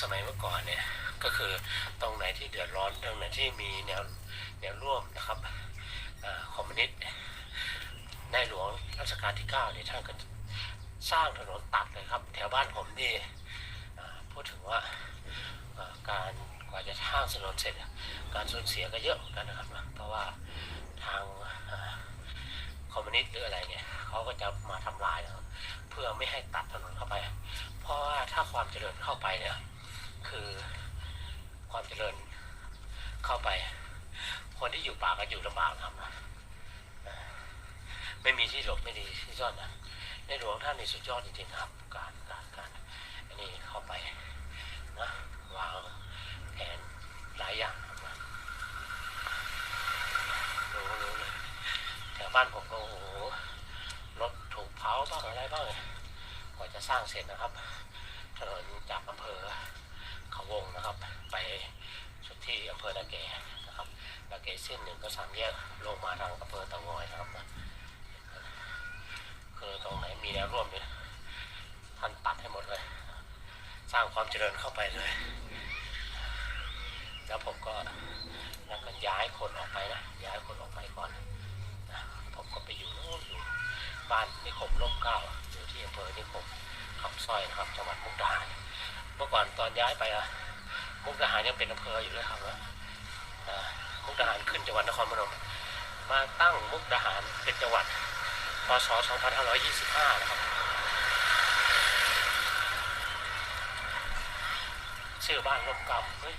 สมัยเมื่อก่อนเนี่ยก็คือตรงไหนที่เดือดร้อนตรงไหนที่มีแนวแนวร่วมนะครับอคอมมิวนิสต์ในหลวงรัชกาลที่9เนี่ยท่านก็สร้างถนนตัดเลยครับ แถวบ้านผมนี่พูดถึงว่าการกว่าจะสร้างถนนเสร็จ การสูญเสียก็เยอะเหมือนกันนะครับ เพราะว่าทางอคอมมิวนิสต์หรืออะไรเนี่ยเขาก็จะมาทำลายเพื่อไม่ให้ตัดถนนเข้าไป เพราะว่าถ้าความเจริญเข้าไปเนี่ย คือความเจริญเข้าไป คนที่อยู่ป่าก็อยู่ลำบากครับนะไม่มีที่หลบไม่มีที่ซ่อนนะในหลวงท่านนี่สุดยอดจริงๆครับ การการการอันนี้เข้าไปนะวางแผนหลายอย่างครับรู้รู้เลยแถวบ้านผมก็โอ้โหรถถูกเผาบ้างอะไรบ้างกว่าจะสร้างเสร็จนะครับถนนจากอำเภอ วงนะครับ ไปสุดที่อำเภอนาเกนะครับนาเกเส้นหนึ่งก็สามแยกลงมาทางอำเภอตางอยนะครับนะคือตรงไหนมีแนวร่วมเนี่ยท่านตัดให้หมดเลย สร้างความเจริญเข้าไปเลย แล้วผมก็แล้วก็ย้ายคนออกไปนะย้ายคนออกไปก่อนนะผมก็ไปอยู่นู่นอยู่บ้านนิคมร่มเก้าอยู่ที่อำเภอนิคมคำสร้อยนะครับจังหวัดมุกดาหารเมื่อก่อนตอนย้ายไปอะ มุกดาหารยังเป็นอำเภออยู่เลยครับว่ามุกดาหารขึ้นจังหวัดนครพนมมาตั้งมุกดาหารเป็นจังหวัดพศ 2525 นะครับ ชื่อบ้านร่มเก่าเฮ้ย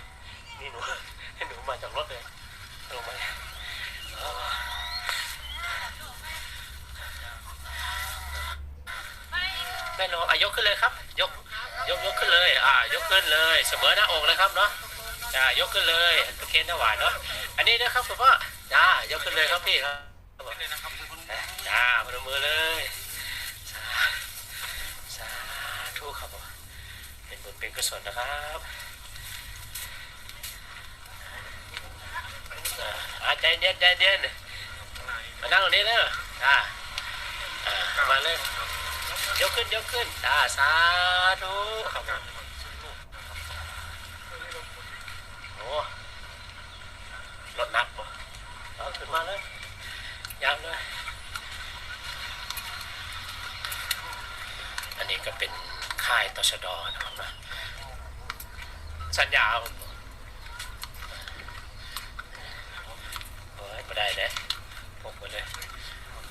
นี่หนูให้หนูมาจากรถเลยลงมาเออแม่นออายกขึ้นเลยครับ ยก ยกยกขึ้นเลยอ่ายกขึ้นเลยเสมอหน้าอกเลยครับเนาะจ้ายกขึ้นเลยตะเคียนถวายเนาะอันนี้นะครับคุณพ่อจ้ายกขึ้นเลยครับพี่ครับจ้าพนมมือเลยสาสาธุครับผมเป็นบุญเป็นกุศลนะครับอ่าใจเย็นใจเย็นมานั่งตรงนี้เลยอ่าอ่ามาเลย ยกขึ้นยกขึ้นอ่าสาธุครับผมโอ้รถหนักปะเอาขึ้นมาเลยยังเลยอันนี้ก็เป็นค่ายตชดนะครับนะสัญญาเอาโอ้ยไม่ได้เลยพกไปเลย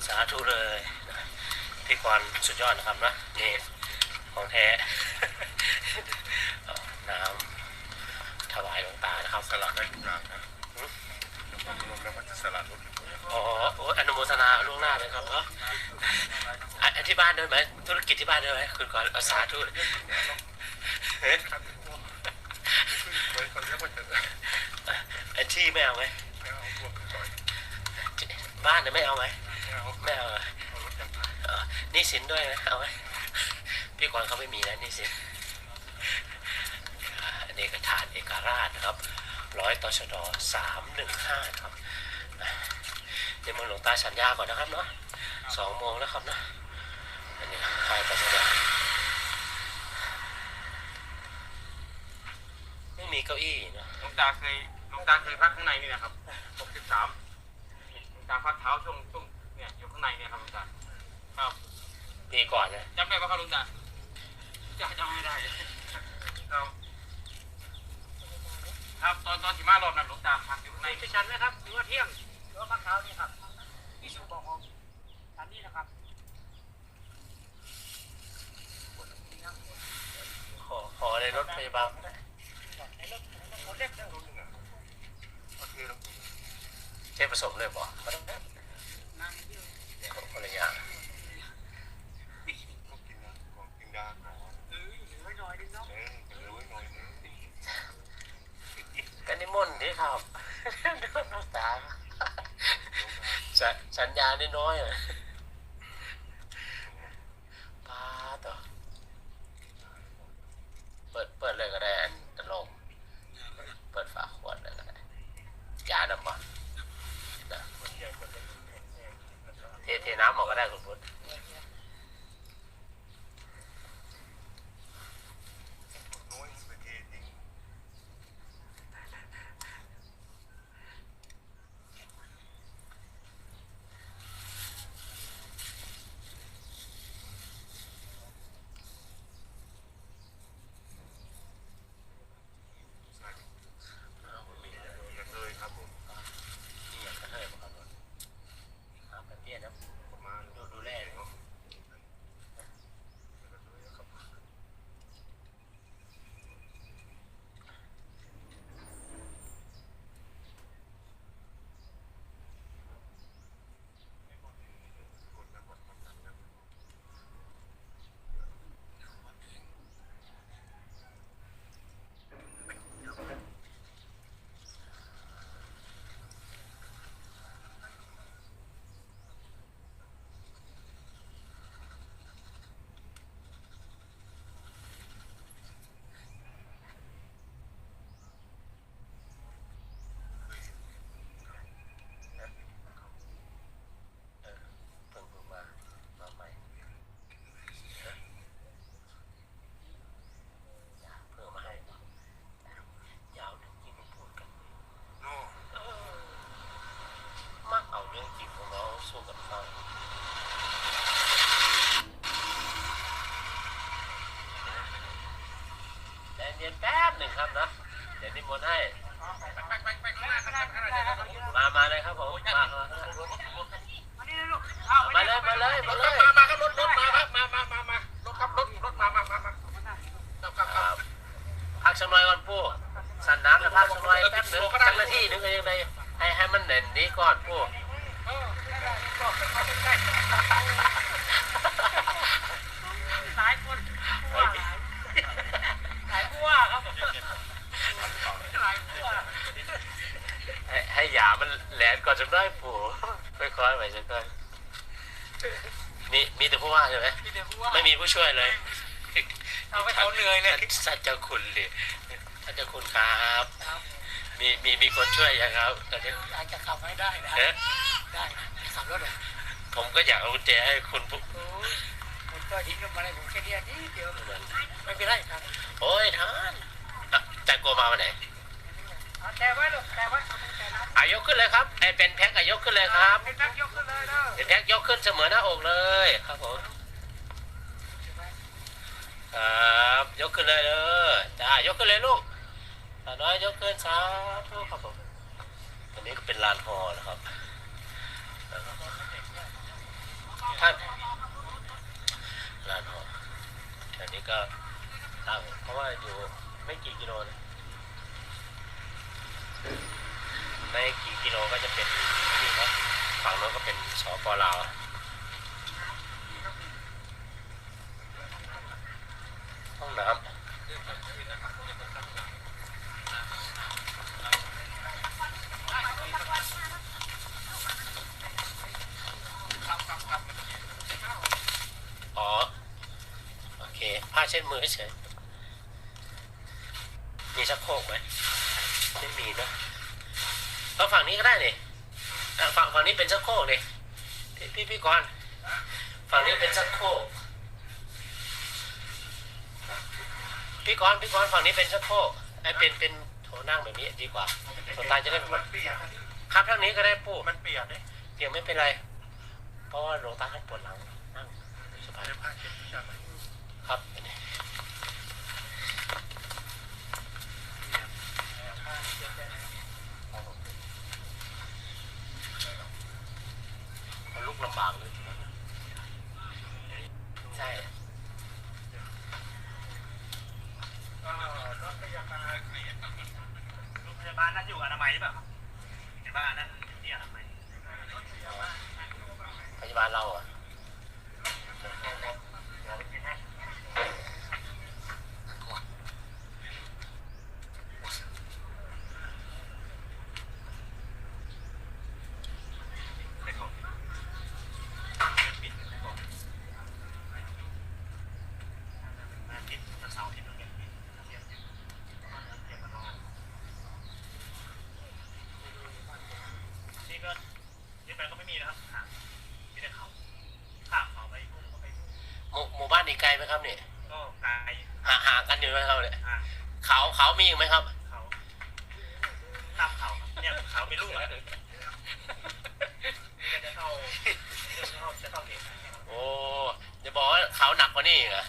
สาธุเลย พี่กรณ์สุดยอดนะครับนะนี่ของแท้เอาน้ำถวายหลวงตานะครับสลัดได้ทุกอย่างนะผมรวมแล้วมันจะสลัดรถอยู่เนี่ยอ๋อโอ้ยอนุโมทนาล่วงหน้าเลยครับเนาะอะอันที่บ้านด้วยไหมธุรกิจที่บ้านด้วยไหมคุณกรณ์เอาสาธุเฮ้ยเหมือนคนเรียกว่าจะไอ้ที่ไม่เอาไหมไม่เอาพวกจอยบ้านเนี่ยไม่เอาไหมไม่เอา นี่สินด้วยนะเอาไหมพี่กรณ์เขาไม่มีนะนี่สินอันนี้ก็ฐานเอกราชนะครับร้อยตชดสามหนึ่งห้าครับเดี๋ยวมนหลวงตาสัญญาก่อนนะครับเนาะสองโมงแล้วครับเนาะอันนี้ใครตชดไม่มีเก้าอี้นะหลวงตาเคยหลวงตาเคยพักข้างในนี่นะครับหกสิบสามหลวงตาพักเท้าช่วง ได้ปะครับหลวงตาจะจำไม่ได้เลยครับครับตอนตอนที่มารอบนั้นหลวงตาพักอยู่ข้างในที่ชั้นนะครับหรือว่าเที่ยงหรือว่าพักเท้านี่ครับที่ชูบอกของชั้นนี้นะครับขอขอในรถพยาบาลในรถรถเล็กรถหนึ่งอะโอเคแล้วเทผสมเลยบอก ย็นแป๊บหนึ่งครับนะเดี๋ยวนิมนต์ให้ไปไปไปข้างหน้าข้างหน้าข้างหน้าเดี๋ยวเดี๋ยวมามาเลยครับผม มามามาเลยลูกเอามาเลยมาเลยมาเลยมามาครับรถรถมาครับมามามามารถครับรถรถมามามามาครับพักสักหน่อยก่อนปู่สันน้ำแล้วพักสักหน่อยแป๊บหนึงสักนาทีหนึงก็ยังไงให้ให้มันเด่นนี้ก่อนปู่ เออก็เข้าใกล้หลายคนหลายผู้ว่าครับหลายผู้ว่า ให้ให้หยามัน แหลนก่อนจะได้ปู่ค่อยๆไปสักหน่อยมีมีแต่ผู้ว่าใช่ไหมมีแต่ผู้ว่าไม่มีผู้ช่วยเลย เอาไปเขาเหนื่อยเลยสัจจคุณเลยสัจจคุณครับมีมีมีคนช่วยยังครับตอนนี้อาจจะขับให้ได้นะเอ๊ะได้ขับรถเหรอผมก็อยากเอากุญแจให้คุณผู้โอ้ยผมก็ทิ้งกันมาเลยผมแค่เนี้ยนิดเดียวเหมือนไม่เป็นไรครับ โอ้ยท่านอะจันโกมาวันไหนเอา แต่ไว้ลูกแต่ไว้แต่นะอายกขึ้นเลยครับไอเป็นแพ็คอายกขึ้นเลยครับเป็นนักยกขึ้นเลยเด้อเป็นแพ็คยกขึ้นเสมอหน้าอกเลยครับผมครับยกขึ้นเลยเด้อจ้ายกขึ้นเลยลูกตาน้อยยกขึ้นสาธุครับผมอันนี้ก็เป็นลานฮอนะครับท่านลานฮออันนี้ก็ตั้งเพราะว่าอยู่ไม่กี่กิโลนะ ไม่กี่กิโลก็จะเป็นนี่ครับฝั่งโน้นก็เป็นสปลาวห้องน้ำอ๋อ โอเคผ้าเช็ดมือเฉยมีชักโครกไหมไม่มีนะเอา ฝั่งนี้ก็ได้นี่อะฝั่งฝั่งนี้เป็นชักโครกดิพี่พี่พี่กรณ์ฝั่งนี้เป็นชักโครกพี่กรณ์พี่กรณ์ฝั่งนี้เป็นชักโครกไอ้เป็นเป็นโถนั่งแบบนี้ดีกว่าโถตายจะได้มันเปียกครับทางนี้ก็ได้ปู่มันเปียกเนี่ยเดี๋ยวไม่เป็นไร เพราะว่าหลวงตาท่านปวดหลังนั่งสบาย เดี๋ยวผ้าเช็ดที่จะไป ครับลุกลำบากเลยใช่ รถพยาบาล โรงพยาบาลนั้นอยู่อนามัยหรือเปล่าพยาบาลนั้นที่อนามัย พยาบาลเราอะหมู่หมู่บ้านอีกไกลไหมครับเนี่ย ก็กาย ห่างห่างกันอยู่ไหมครับเนี่ย อ่า เขาเขามีอีกไหมครับ เขาตามเขาเนี่ยเขาเป็นลูกแล้วจะเข้าจะเข้าจะเข้าเขตโอ้จะบอกว่าเขาหนักกว่านี้อีกเหรอ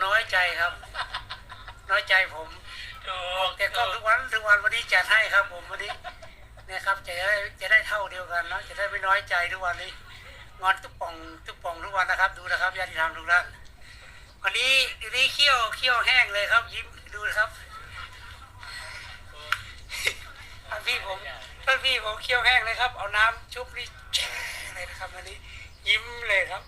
นพี่ผมน้อยใจครับ น้อยใจผมแต่ก็ทุกวันทุกวันวันนี้จัดให้ครับ ผมวันนี้เนี่ยครับจะได้จะได้เท่าเดียวกันเนาะจะได้ไม่น้อยใจทุกวันนี้งอนทุกป่องทุกป่องทุกวันนะครับ ดูนะครับญาติธรรมทุกท่านวันนี้วันนี้เขี้ยวเขี้ยวแห้งเลยครับ ยิ้มดูนะครับท่านพี่ผมท่านพี่ผมเขี้ยวแห้งเลยครับ เอาน้ำชุบนี่แช่เลยนะครับวันนี้ ยิ้มเลยครับ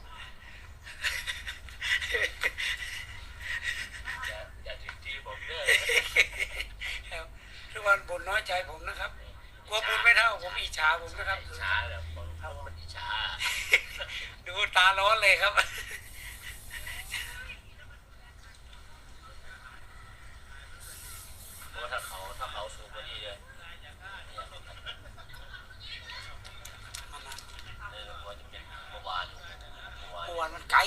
นบ่นน้อยใจผมนะครับกลัวบุญไม่เท่าผมอิจฉาผมนะครับ อิจฉาแบบคนเขามันอิจฉาดูตาร้อนเลยครับ เพราะว่าถ้าเขาถ้าเขาสูงกว่านี้เลยเนี่ยเนี่ยเราจะเป็นเมื่อวานเมื่อวาน เมื่อวานมันไกล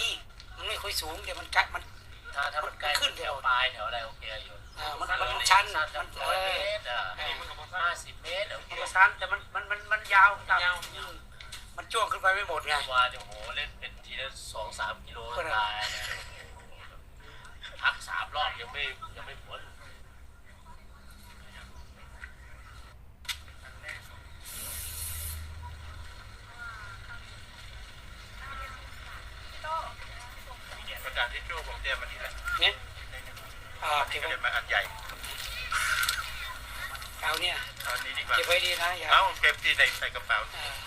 มันไม่ค่อยสูงเดี๋ยวมันไกลมัน ถ้าถ้ามันใกล้ขึ้นแถวปลายแถวอะไรโอเคอยู่ อ่ามันมันชันมัมันนร้เออยอเมตรอะนี่มันกับผม ห้าสิบเมตรโอเคมันก็สั้นแต่มันมันมันมันยาวต่ำยาวอืมมันจ้วงขึ้นไปไม่หมดไงเมื่อวานเนี่ยโอ้โหเล่นเป็นทีละสองสามกิโลก็ได้ ตายนะพักสามรอบยังไม่ยังไม่พ้นประกาศที่โจ้ผมเตรียมมานี่แหละเนี่ยอ่าเก็บก็ไว้เลยมาอันใหญ่ เอาเนี่ย เอาอันนี้ ดีกว่าเก็บไว้ดีนะอย่าเอาเก็บที่ในใส่กระเป๋า อ่า